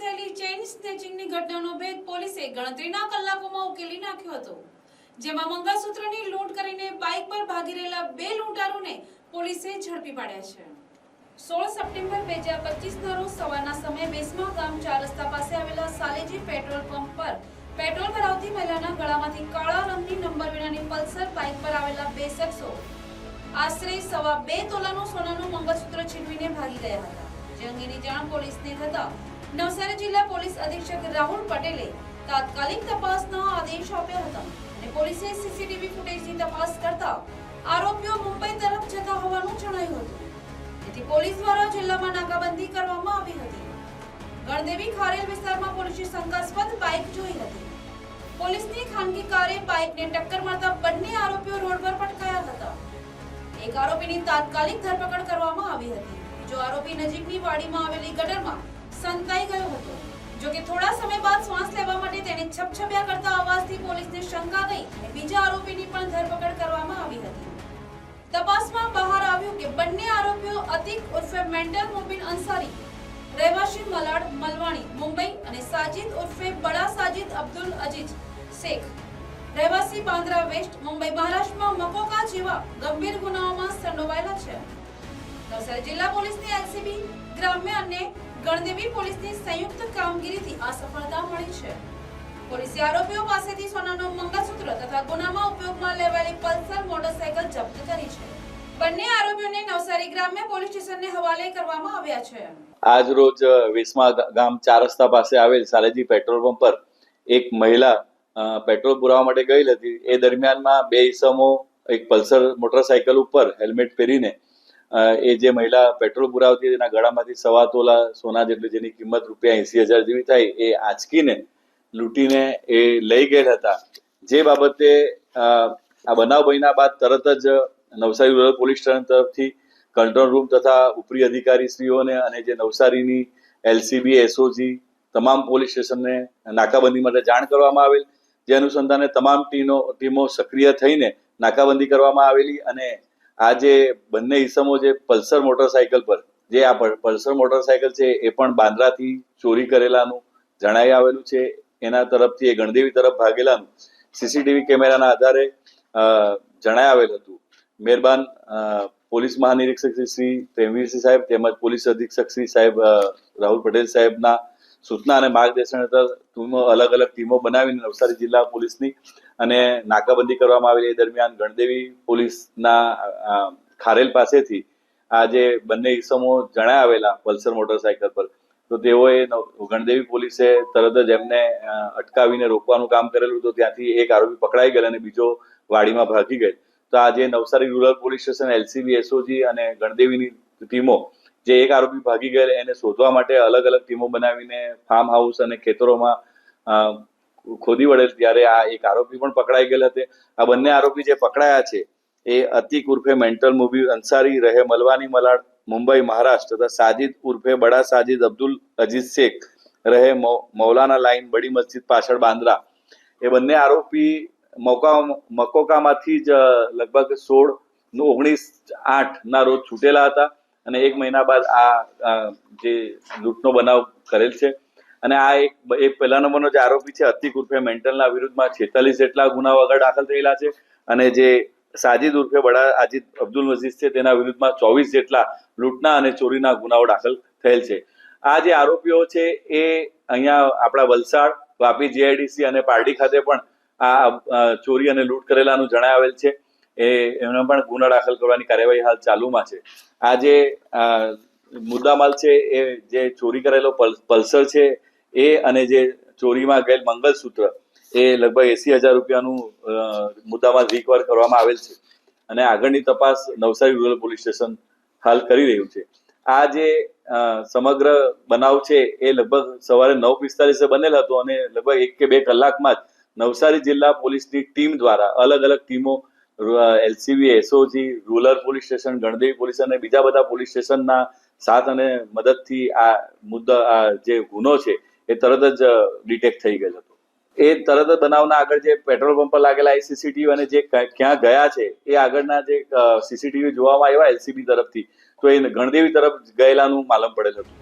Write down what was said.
થયેલી ચેઇન સ્નેચિંગની ઘટનાનો ભેદ પોલીસે ગણતરીના કલાકોમાં ઉકેલી નાખ્યો હતો, જેમાં મંગળસૂત્રની લૂંટ કરીને બાઇક પર ભાગી રહેલા બે લૂંટારોને પોલીસે ઝડપી પાડ્યા છે. સોળ સપ્ટેમ્બર બે હજાર પચીસના રોજ સવારના સમયે બેસમા ગામ ચાર રસ્તા પાસે આવેલા સાલેજી પેટ્રોલ પંપ પર પેટ્રોલ ભરાવતી મહિલાના ગળામાંથી કાળા રંગની નંબર વિનાની પલ્સર બાઇક પર આવેલા બે શખ્સો આશરે સવા બે તોલાનું સોનાનું મંગળસૂત્ર છીનવીને ભાગી ગયા હતા, જે અંગેની જાણ પોલીસને થતા નવસારી જિલ્લા પોલીસ અધિક્ષક રાહુલ પટેલે તાત્કાલિક તપાસનો આદેશ આપ્યો હતા અને પોલીસે સીસીટીવી ફૂટેજની તપાસ કરતા આરોપીઓ મુંબઈ તરફ જતા હોવાનું જણાયું હતું. તેથી પોલીસ દ્વારા જિલ્લામાં નાકાબંધી કરવામાં આવી હતી. ગણદેવી ખારેલ વિસ્તારમાં પોલીસે શંકાસ્પદ બાઇક જોઈ હતી. પોલીસની ખાનગી કારે બાઇકને ટક્કર મારતા બંને આરોપીઓ રોડ પર પટકાયા હતા. એક આરોપીની તાત્કાલિક ધરપકડ કરવામાં આવી હતી. બીજો આરોપી નજીકની વાડીમાં આવેલી ગટરમાં સંતાઈ ગયો હતો. જો કે થોડા સમય બાદ શ્વાસ લેવા માટે તેને છપછપ્યા કરતા અવાજથી પોલીસને શંકા ગઈ અને બીજા આરોપીની પણ ધરપકડ કરવામાં આવી હતી. તપાસમાં બહાર આવ્યું કે બંને આરોપીઓ અતિક ઉર્ફે મેન્ટલ મોબિન અંસારી, રહેવાસી મલાડ મલવાણી મુંબઈ અને સાજિદ ઉર્ફે બડા સાજિદ અબ્દુલ અજીજ શેખ, રહેવાસી બાંદ્રા વેસ્ટ મુંબઈ મહારાષ્ટ્રમાં મકોકા જેવા ગંભીર ગુનાઓમાં નવસારી જિલ્લા પોલીસની એલસીબી ગ્રામ્ય અને ગણદેવી પોલીસની સંયુક્ત કામગીરીથી આ સફળતા મળી છે. પોલીસે આરોપીઓ પાસેથી સોનાનું મંગળસૂત્ર તથા ગુનામાં ઉપયોગમાં લેવાયેલી પલ્સર મોટરસાયકલ જપ્ત કરી છે. બંને આરોપીઓને નવસારી ગ્રામ્ય પોલીસ સ્ટેશનને હવાલે કરવામાં આવ્યા છે. આજ રોજ વિસ્મા ગામ ચાર રસ્તા પાસે આવેલ સાલેજી પેટ્રોલ પંપ પર એક મહિલા પેટ્રોલ પુરાવા માટે ગઈ હતી. એ દરમિયાનમાં બે ઈસમો, એક પલ્સર મોટરસાયકલ ઉપર હેલ્મેટ પહેરીને એ જે મહિલા પેટ્રોલ પુરાવતી તેના ગળામાંથી સવા તોલા સોના જેટલી જેની કિંમત રૂપિયા એસી હજાર જેવી થાય એ આંચકીને લૂંટીને એ લઈ ગયેલા હતા. જે બાબતે આ બનાવ બન્યા બાદ તરત જ નવસારી રૂરલ પોલીસ સ્ટેશન તરફથી કંટ્રોલ રૂમ તથા ઉપરી અધિકારીશ્રીઓને અને જે નવસારીની એલસીબી, એસઓજી તમામ પોલીસ સ્ટેશનને નાકાબંધી માટે જાણ કરવામાં આવેલ. જે અનુસંધાને તમામ ટીમો ટીમો સક્રિય થઈને નાકાબંધી કરવામાં આવેલી અને આ જે બંને ઇસમો જે પલ્સર મોટરસાયકલ પર જે આ પલ્સર મોટરસાયકલ છે એ પણ બાંદ્રાથી ચોરી કરેલાનું જણાઈ આવેલું છે. એના તરફથી એ ગણદેવી તરફ ભાગેલાનું સીસીટીવી કેમેરાના આધારે અ, જણાઈ આવેલ હતું. મહેરબાન પોલીસ મહાનિરીક્ષક શ્રી પ્રેમવીરસિંહ સાહેબ તેમજ પોલીસ અધિક્ષક શ્રી સાહેબ રાહુલ પટેલ સાહેબના સૂચના અને માર્ગદર્શન હેઠળ ટીમો અલગ અલગ ટીમો બનાવીને નવસારી જિલ્લા પોલીસની અને નાકાબંધી કરવામાં આવેલી એ દરમિયાન ગણદેવી પોલીસના ખારેલ પાસેથી આ જે બંને ઈસમો જણાય આવેલા પલ્સર મોટરસાયકલ પર, તો તેઓએ ગણદેવી પોલીસે તરત જ એમને અટકાવીને રોકવાનું કામ કરેલું તો ત્યાંથી એક આરોપી પકડાઈ ગયેલ અને બીજો વાડીમાં ભાગી ગયેલ. તો આજે Navsari rural police station, LCB, SOG અને ગણદેવીની ટીમો જે એક આરોપી ભાગી ગયેલ, એને શોધવા માટે અલગ અલગ ટીમો બનાવીને ફાર્મ હાઉસ અને ખેતરોમાં ખોદી વળેલ. ત્યારે આ એક આરોપી પણ પકડાઈ ગયેલ હતો. આ બંને આરોપી જે પકડાયા છે, એ અતિક ઉર્ફે મેન્ટલ મુવી અંસારી રહે મલવાની મલાડ, મુંબઈ, મહારાષ્ટ્ર, તથા સાજિદ ઉર્ફે બડા સાજિદ અબ્દુલ અજીત શેખ રહે મૌલાના લાઈન બડી મસ્જિદ પાછળ બાંદ્રા. એ બંને આરોપી મોકા, મકોકામાંથી જ લગભગ સોળ ઓગણીસ આઠ ના રોજ છૂટેલા હતા. અને એક મહિના બાદ આ જે લૂંટનો બનાવ કરેલ છે. અને આ એક એક પહેલા નંબરનો જે આરોપી છે, અતિક ઉર્ફે મેન્ટલના વિરુદ્ધમાં છેતાલીસ જેટલા ગુનાઓ આગળ દાખલ થયેલા છે. અને જે સાજિદ ઉર્ફે બડા આજીદ અબ્દુલ મજીદ છે, તેના વિરુદ્ધમાં ચોવીસ જેટલા લૂંટના અને ચોરીના ગુનાઓ દાખલ થયેલ છે. આ જે આરોપીઓ છે, એ અહીંયા આપણા વલસાડ, વાપી જીઆઈડીસી અને પારડી ખાતે પણ આ ચોરી અને લૂંટ કરેલાનું જણાવેલ છે. એ એમને પણ ગુના દાખલ કરવાની કાર્યવાહી હાલ ચાલુમાં છે. આ જે મુદ્દામાલ છે, એ જે ચોરી કરેલો પલ- પલ્સર છે, એ અને જે ચોરીમાં ગયેલ મંગલસૂત્ર, એ લગભગ એસી હજાર રૂપિયાનું મુદ્દામાલ રિકવર કરવામાં આવેલ છે. અને આગળની તપાસ નવસારી રૂરલ પોલીસ સ્ટેશન હાલ કરી રહ્યું છે. આ જે સમગ્ર બનાવ છે, એ લગભગ સવારે નવ પિસ્તાલીસે બનેલ હતો અને લગભગ એક કે બે કલાકમાં જ નવસારી જિલ્લા પોલીસની ટીમ દ્વારા અલગ અલગ ટીમો LCB SOG rural police station Gandevi police અને બીજા બધા પોલીસ સ્ટેશનના સાથ અને મદદથી આ મુદ્દા, આ જે ગુનો છે, એ તરત જ ડિટેક્ટ થઈ ગયેલ હતો. એ તરત જ બનાવના આગળ જે પેટ્રોલ પંપ પર લાગેલા એ સીસીટીવી અને જે ક્યાં ગયા છે, એ આગળના જે સીસીટીવી જોવામાં આવ્યા એલસીબી તરફથી. તો એ ગણદેવી તરફ ગયેલાનું માલમ પડેલ હતું.